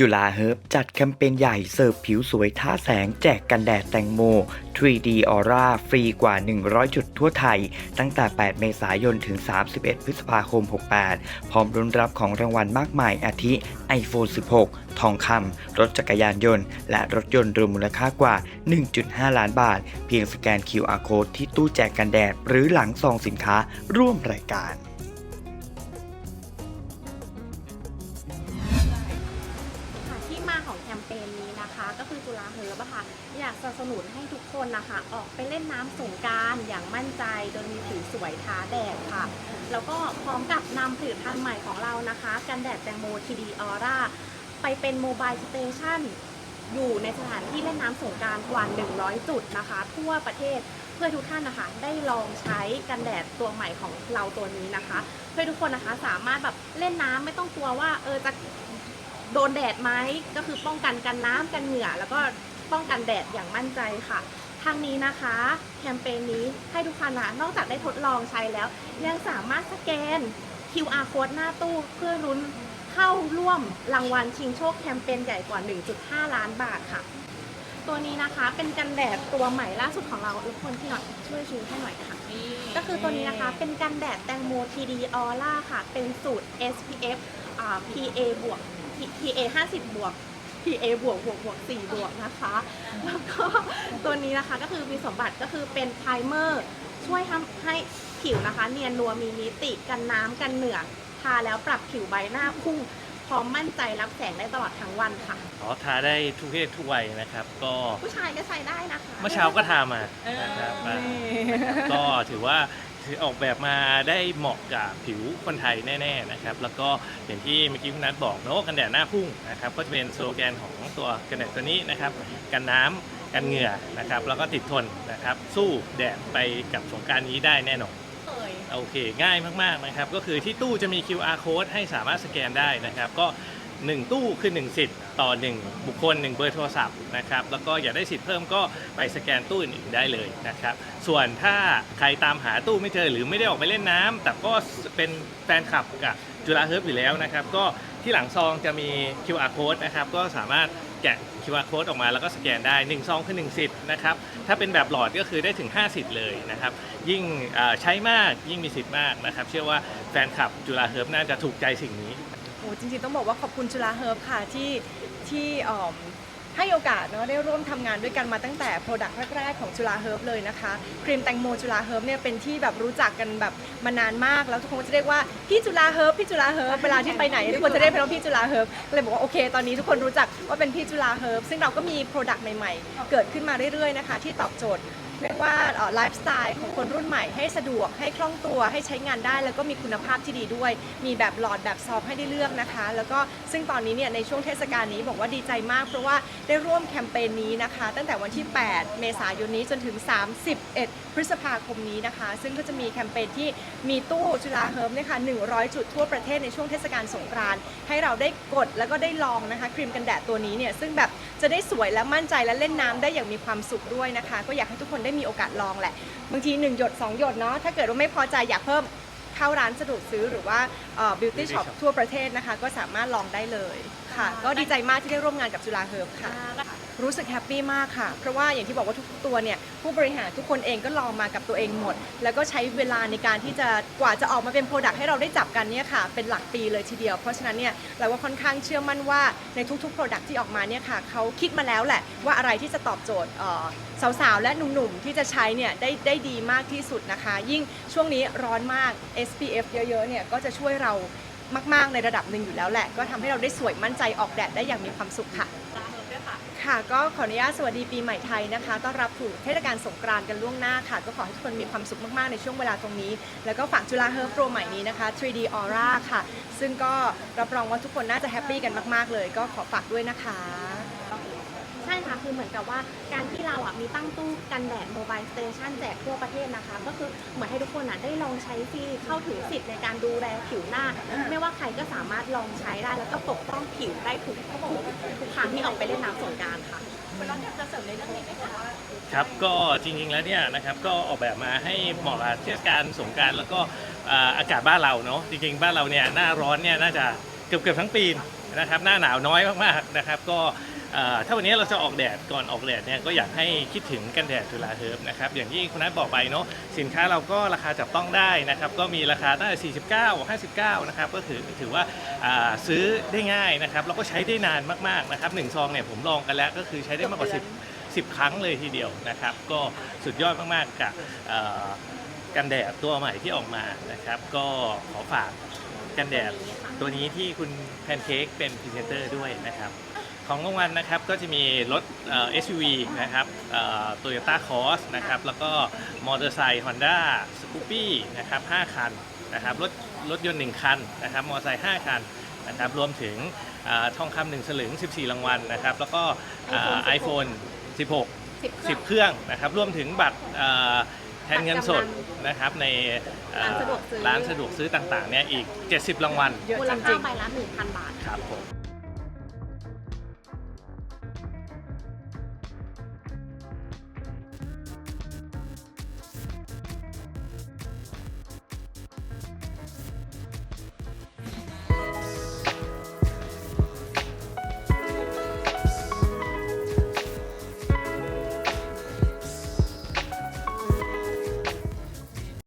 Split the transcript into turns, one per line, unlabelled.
จุฬาเฮิร์บจัดแคมเปญใหญ่เสิร์ฟผิวสวยท่าแสงแจกกันแดดแตงโม 3D Aura ฟรีกว่า 100 จุดทั่วไทย ตั้งแต่ 8 เมษายน ถึง 31 พฤษภาคม 68 พร้อมรุนรับของรางวัลมากมายอาทิ iPhone 16 ทองคำ รถจักรยานยนต์ และรถยนต์รวมมูลค่ากว่า 1.5 ล้านบาท เพียงสแกน QR Code ที่ตู้แจกกันแดด หรือหลังซองสินค้าร่วมรายการ
แคมเปญนี้นะคะ ก็คือจุฬาเฮิร์บค่ะอยากสนับสนุนให้ทุกคนนะคะ ออกไปเล่นน้ำสงการอย่างมั่นใจโดยมีผิวสวยท้าแดดค่ะ แล้วก็พร้อมกับนำผลิตภัณฑ์ใหม่ของเรานะคะ กันแดดแตงโมทีดีออร่าไปเป็นโมบายสเตชันอยู่ในสถานที่เล่นน้ำสงการกว่า 100 จุดนะคะ ทั่วประเทศเพื่อทุกท่านนะคะได้ลองใช้กันแดดตัวใหม่ของเราตัวนี้นะคะ เพื่อทุกคนนะคะสามารถแบบเล่นน้ำไม่ต้องกลัวว่าเออจะ โดนแดดไหมก็คือป้องกันกันน้ำกันเหงื่อ แล้วก็ป้องกันแดดอย่างมั่นใจค่ะทางนี้นะคะแคมเปญนี้ให้ทุกคนนะนอกจากได้ทดลองใช้แล้ว ยังสามารถสแกน QR code หน้าตู้เพื่อรุ้นเข้าร่วมรางวัลชิงโชคแคมเปญใหญ่กว่า 1.5 ล้านบาทค่ะ ตัวนี้นะคะเป็นกันแดดตัวใหม่ล่าสุดของเราทุกคนที่หน่อยช่วยชูให้หน่อยค่ะ ก็คือตัวนี้นะคะเป็นกันแดดแตงโม TD Aura ค่ะ เป็นสูตร SPF อ่า PA บวก PA 50 บวก PA บวกบวกบวก4บวกนะคะ แล้วก็ตัวนี้นะคะก็คือมีสมบัติก็คือเป็นไพรเมอร์ช่วยทำให้ผิวนะคะ เนียนนัวมีมิติกันน้ำกันเหนือทาแล้วปรับผิวใบหน้าพุ่ง พร้อมมั่นใจรับแสงได้ตลอดทั้งวันค่ะ
อ๋อทาได้ทุกเพศทุกวัยนะครับ ก็
ผู้ชายก็ใช้ได้นะคะ
เมื่อเช้าก็ทามานะครับอ่าก็ถือว่าถือออกแบบมาได้เหมาะกับผิวคนไทยแน่ๆนะครับ แล้วก็อย่างที่เมื่อกี้คุณนัทบอกเนอะกันแดดหน้าพุ่งนะครับ ก็จะเป็นสโลแกนของตัวกันแดดตัวนี้นะครับ กันน้ำกันเหงื่อนะครับ แล้วก็ติดทนนะครับ สู้แดดไปกับสงกรารนี้ได้แน่นอน
เอ่ย
โอเค ง่ายมากๆนะครับ ก็คือที่ตู้จะมี QR code ให้สามารถสแกนได้นะครับ ก็ 1 ตู้คือ 1 สิทธิ์ต่อ 1 บุคคล 1 เบอร์โทรศัพท์นะครับ แล้วก็อยากได้สิทธิ์เพิ่มก็ไปสแกนตู้อื่นๆได้เลยนะครับ ส่วนถ้าใครตามหาตู้ไม่เจอหรือไม่ได้ออกไปเล่นน้ำแต่ก็เป็นแฟนคลับกับจุฬาเฮิร์บอยู่แล้วนะครับ ก็ ที่หลังซองจะมี QR code นะครับ ก็สามารถแกะ QR code ออกมาแล้วก็สแกนได้1ซองคือ1สิทธิ์นะครับ ถ้าเป็นแบบหลอดก็คือได้ถึง5สิทธิ์เลยนะครับ ยิ่งใช้มากยิ่งมีสิทธิ์มากนะครับ เชื่อว่าแฟนคลับจุฬาเฮิร์บน่าจะถูกใจสิ่งนี้
โอ้จริงๆต้องบอกว่าขอบคุณจุฬาเฮิร์บค่ะที่ที่เอิ่ม ให้โอกาสเนาะได้ร่วมทำงานด้วยกันมาตั้งแต่โปรดักต์แรกๆของจุฬาเฮิร์บเลยนะคะครีมแตงโมจุฬาเฮิร์บเนี่ยเป็นที่แบบรู้จักกันแบบมานานมาก แล้วทุกคนจะเรียกว่าพี่จุฬาเฮิร์บพี่จุฬาเฮิร์บเวลาที่ไปไหนทุกคนจะเรียกเป็นว่าพี่จุฬาเฮิร์บก็เลยบอกว่าโอเค ตอนนี้ทุกคนรู้จักว่าเป็นพี่จุฬาเฮิร์บซึ่งเราก็มีโปรดักต์ใหม่ๆ เกิดขึ้นมาเรื่อยๆนะคะที่ตอบโจทย์ เรียกว่าไลฟ์สไตล์ของคนรุ่นใหม่ให้สะดวกให้คล่องตัวให้ใช้งานได้ แล้วก็มีคุณภาพที่ดีด้วย มีแบบหลอดแบบซองให้ได้เลือกนะคะ แล้วก็ซึ่งตอนนี้เนี่ยในช่วงเทศกาลนี้บอกว่าดีใจมาก เพราะว่าได้ร่วมแคมเปญนี้นะคะ ตั้งแต่วันที่ 8 เมษายนนี้จนถึง 31 พฤษภาคมนี้นะคะ ซึ่งก็จะมีแคมเปญที่มีตู้จุฬาเฮิร์มเนี่ยค่ะ100 จุดทั่วประเทศในช่วงเทศกาลสงกรานต์ให้เราได้กดแล้วก็ได้ลองนะคะครีมกันแดดตัวนี้เนี่ยซึ่งแบบจะได้สวยและมั่นใจและเล่นน้ำได้อย่างมีความสุขด้วยนะคะ ก็อยากให้ทุกคนได้มีโอกาสลองแหละบางที 1 หยด 2 หยดเนาะถ้าเกิดว่าไม่พอใจอยากเพิ่มเข้าร้านสะดวกซื้อหรือว่าบิวตี้
Beauty
ช็อป
shop
ทั่วประเทศนะคะ ก็สามารถลองได้เลยค่ะ ก็ดีใจมากที่ได้ร่วมงานกับจุฬาเฮิร์บค่ะ รู้สึกแฮปปี้มากค่ะ เพราะว่าอย่างที่บอกว่าทุกตัวเนี่ยผู้บริหารทุกคนเองก็ลองมากับตัวเองหมด แล้วก็ใช้เวลาในการที่จะกว่าจะออกมาเป็นโปรดักต์ให้เราได้จับกันเนี่ยค่ะเป็นหลักปีเลยทีเดียว เพราะฉะนั้นเนี่ยเราว่าค่อนข้างเชื่อมั่นว่าในทุกๆโปรดักต์ที่ออกมาเนี่ยค่ะเขาคิดมาแล้วแหละว่าอะไรที่จะตอบโจทย์สาวๆ และหนุ่มๆ ที่จะใช้เนี่ยได้ได้ดีมากที่สุดนะคะ ยิ่งช่วงนี้ร้อนมาก SPF เยอะๆ เนี่ยก็จะช่วยเรามากๆ ในระดับหนึ่งอยู่แล้วแหละ ก็ทำให้เราได้สวยมั่นใจออกแดดได้อย่างมีความสุขค่ะ ค่ะก็ขออนุญาตสวัสดีปีใหม่ไทยนะคะต้อนรับถูกเทศกาลสงกรานต์กันล่วงหน้าค่ะ ก็ขอให้ทุกคนมีความสุขมาก ๆ ในช่วงเวลาตรงนี้ แล้วก็ฝากจุฬาเฮิร์บโปรใหม่นี้นะคะ 3D Aura ค่ะ ซึ่งก็รับรองว่าทุกคนน่าจะแฮปปี้กันมาก ๆ เลย ก็ขอฝากด้วยนะคะ
คือเหมือนกับว่าการที่เราอะมีตั้งตู้กันแดดโมบายสเตชันแจกทั่วประเทศนะคะ ก็คือเหมือนให้ทุกคนอะได้ลองใช้ฟรีเข้าถึงสิทธิ์ในการดูแลผิวหน้า ไม่ว่าใครก็สามารถลองใช้ได้แล้วก็ปกป้องผิวได้ทุกทุกทุกครั้งที่ออกไปเล่นน้ำสงกรารค่ะ คุณร้อนอยากจะเสริมในเรื่องนี้ไหมคะ
ครับก็จริงๆแล้วเนี่ยนะครับก็ออกแบบมาให้เหมาะกับเทศกาลสงกรารแล้วก็อ่าอากาศบ้านเราเนาะจริงๆบ้านเราเนี่ยหน้าร้อนเนี่ยน่าจะเกือบเกือบทั้งปีนะครับหน้าหนาวน้อยมากๆนะครับก็ ถ้าวันนี้เราจะออกแดดก่อนออกแดดเนี่ยก็อยากให้คิดถึงกันแดดจุฬาเฮิร์บนะครับอย่างที่คุณนัทบอกไปเนาะสินค้าเราก็ราคาจับต้องได้นะครับก็มีราคาตั้งแต่49 59นะครับก็ถือถือว่าอ่าซื้อได้ง่ายนะครับแล้วก็ใช้ได้นานมากๆนะครับหนึ่งซองเนี่ยผมลองกันแล้วก็คือใช้ได้มากกว่า 10 10 ครั้งเลยทีเดียวนะครับก็สุดยอดมากๆกับเอ่อกันแดดตัวใหม่ที่ออกมานะครับก็ขอฝากกันแดดตัวนี้ที่คุณแพนเค้กเป็นพรีเซนเตอร์ด้วยนะครับ ของรางวัลนะครับก็จะมีรถเอ่อ SUV นะครับโตโยต้าคอสนะครับแล้วก็มอเตอร์ไซค์ฮอนด้าสกูปี้นะครับ5คันนะครับรถรถยนต์ 1 คันนะครับมอเตอร์ไซค์5คันนะครับรวมถึงอ่าทองคำหนึ่งสลึง 14 รางวัลนะครับแล้วก็ไอโฟน16
10
10เครื่องนะครับรวมถึงบัตรเอ่อแทนเงินสดนะครับในเอ่อ
ร้านสะดวกซื้อ
ร้านสะดวกซื้อต่างๆเนี่ยอีก 70 รางวัล
เยอะ
มู
จ
ล
ริ
ค่างใบละ1,000 บาท
ครับผม